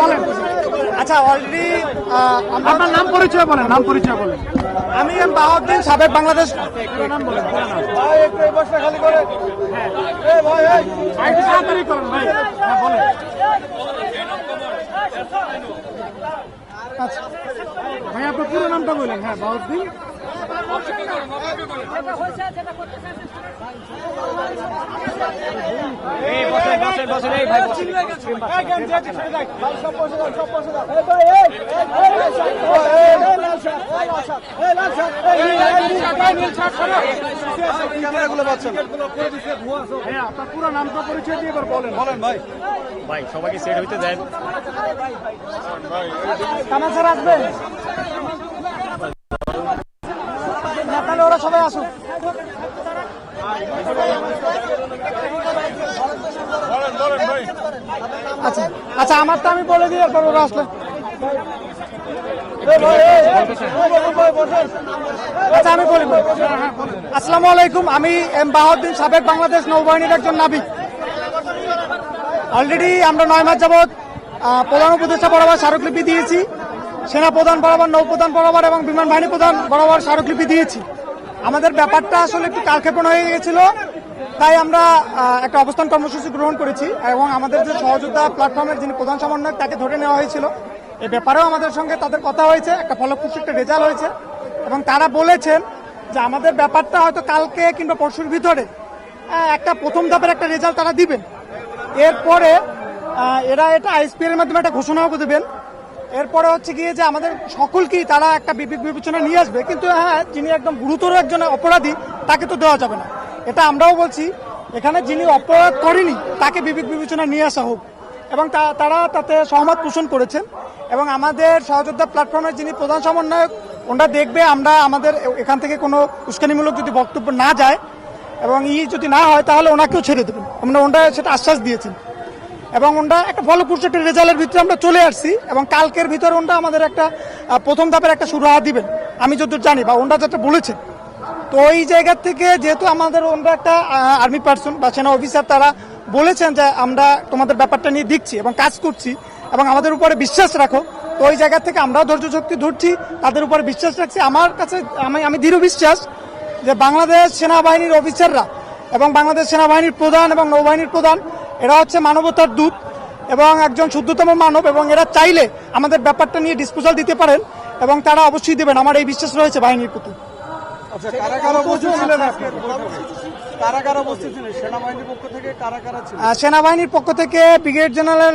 বলেন আচ্ছা অলরেডি আপনার নাম পরিচয় বলেন নাম পরিচয় বলেন। আমি এম বাহাউদ্দিন সাবেক বাংলাদেশ ভাই আপনার পুরো নামটা বলেন। হ্যাঁ বাউদ্দিন হ্যাঁ আপনার পুরো নামটা পরিচয় দিয়ে এবার বলেন বলেন ভাই ভাই সবাইকে সেট হইতে দেন। কামাচার আসবেন? না তাহলে ওরা সবাই আসুক আচ্ছা আচ্ছা তো আমি বলে দিই এরপর ওরা আসলে আচ্ছা আমি বলি আসসালামু আলাইকুম আমি এম বাহাউদ্দিন সাবেক বাংলাদেশ নৌবাহিনীর একজন নাবিক। অলরেডি আমরা নয় মাস যাবৎ প্রধান উপদেষ্টা বরাবর স্মারকলিপি দিয়েছি। সেনা প্রধান বরাবর নৌপ্রধান বরাবর এবং বিমান বাহিনী প্রধান বরাবর স্মারকলিপি দিয়েছি। আমাদের ব্যাপারটা আসলে একটু কালক্ষেপণ হয়ে গেছিল। তাই আমরা একটা অবস্থান কর্মসূচি গ্রহণ করেছি এবং আমাদের যে সহযোদ্ধা প্ল্যাটফর্মের যিনি প্রধান সমন্বয়ক, তাকে ধরে নেওয়া হয়েছিল। এ ব্যাপারেও আমাদের সঙ্গে তাদের কথা হয়েছে, একটা ফলপ্রসূ একটা রেজাল্ট হয়েছে এবং তারা বলেছেন যে আমাদের ব্যাপারটা হয়তো কালকে কিংবা পরশুর ভিতরে একটা প্রথম ধাপের একটা রেজাল্ট তারা দিবেন। এরপরে এরা এটা আইএসপিএল এর মাধ্যমে একটা ঘোষণাও দেবেন। এরপরে হচ্ছে গিয়ে যে আমাদের সকলকেই তারা একটা বিবেচনা নিয়ে আসবে, কিন্তু হ্যাঁ যিনি একদম গুরুতর একজন অপরাধী, তাকে তো দেওয়া যাবে না। এটা আমরাও বলছি, এখানে যিনি অপরাধ করেনি, তাকে বিবেক বিবেচনা নিয়ে আসা হোক। এবং তারা তাতে সহমত পোষণ করেছেন। এবং আমাদের সহযোদ্ধা প্ল্যাটফর্মের যিনি প্রধান সমন্বয়ক, ওনারা দেখবে আমরা আমাদের এখান থেকে কোনো উস্কানিমূলক যদি বক্তব্য না যায়, এবং ই যদি না হয়, তাহলে ওনাকেও ছেড়ে দেবেন। আমরা ওনারা সেটা আশ্বাস দিয়েছেন। এবং ওনরা একটা ফলপ্রসূ একটা রেজাল্টের ভিতরে আমরা চলে আসছি এবং কালকের ভিতরে ওনরা আমাদের একটা প্রথম ধাপের একটা সুরাহা দিবেন। আমি যতদূর জানি, বা ওনরা যেটা বলেছে। তো ওই জায়গা থেকে যেহেতু আমাদের ওনরা একটা আর্মি পার্সন বা সেনা অফিসার তারা বলেছেন যে আমরা তোমাদের ব্যাপারটা নিয়ে দেখছি এবং কাজ করছি এবং আমাদের উপরে বিশ্বাস রাখো। তো ওই জায়গা থেকে আমরাও ধৈর্য শক্তি ধরছি, তাদের উপরে বিশ্বাস রাখছি। আমার কাছে, আমি আমি দৃঢ় বিশ্বাস যে বাংলাদেশ সেনাবাহিনীর অফিসাররা এবং বাংলাদেশ সেনাবাহিনীর প্রধান এবং নৌবাহিনীর প্রধান এরা হচ্ছে মানবতার দূত এবং একজন শুদ্ধতম মানব এবং এরা চাইলে আমাদের ব্যাপারটা নিয়ে ডিসপোজাল দিতে পারেন এবং তারা অবশ্যই দেবেন। আমার এই বিশ্বাস রয়েছে বাহিনীর প্রতি। আচ্ছা সেনাবাহিনীর পক্ষ থেকে ব্রিগেড জেনারেল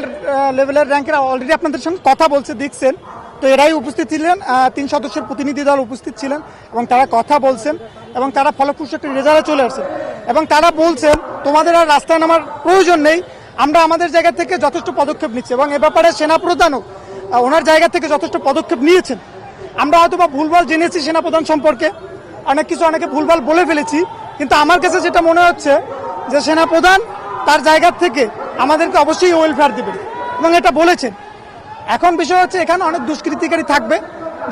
লেভেলের র্যাঙ্কের অলরেডি আপনাদের সঙ্গে কথা বলছে দেখছেন। তো এরাই উপস্থিত ছিলেন তিন সদস্যের প্রতিনিধি দল উপস্থিত ছিলেন এবং তারা কথা বলছেন এবং তারা ফলপ্রসূ একটা রেজাল্টে চলে আসছেন। এবং তারা বলছেন, তোমাদের আর রাস্তায় নামার প্রয়োজন নেই। আমরা আমাদের জায়গা থেকে যথেষ্ট পদক্ষেপ নিচ্ছি এবং এ ব্যাপারে সেনাপ্রধানও ওনার জায়গা থেকে যথেষ্ট পদক্ষেপ নিয়েছেন। আমরা হয়তো বা ভুলভাল জেনেছি সেনাপ্রধান সম্পর্কে, অনেক কিছু অনেকে ভুলভাল বলে ফেলেছি, কিন্তু আমার কাছে যেটা মনে হচ্ছে যে সেনাপ্রধান তার জায়গা থেকে আমাদেরকে অবশ্যই ওয়েলফেয়ার দিবেন এবং এটা বলেছেন। এখন বিষয় হচ্ছে এখানে অনেক দুষ্কৃতিকারী থাকবে,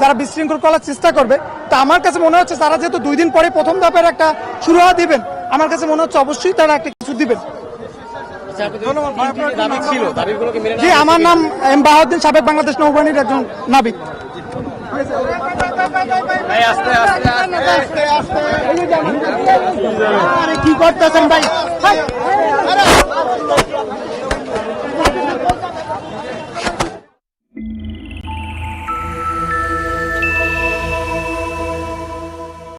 যারা বিশৃঙ্খল করার চেষ্টা করবে। তো আমার কাছে মনে হচ্ছে তারা যেহেতু দুই দিন পরে প্রথম ধাপের একটা শুরু হওয়া দিবেন আমার কাছে মনে হচ্ছে অবশ্যই তারা একটা কিছু দিবেন। জি আমার নাম এম বাহাউদ্দিন সাবেক বাংলাদেশ নৌবাহিনীর একজন নাবিক কি করতেছেন ভাই?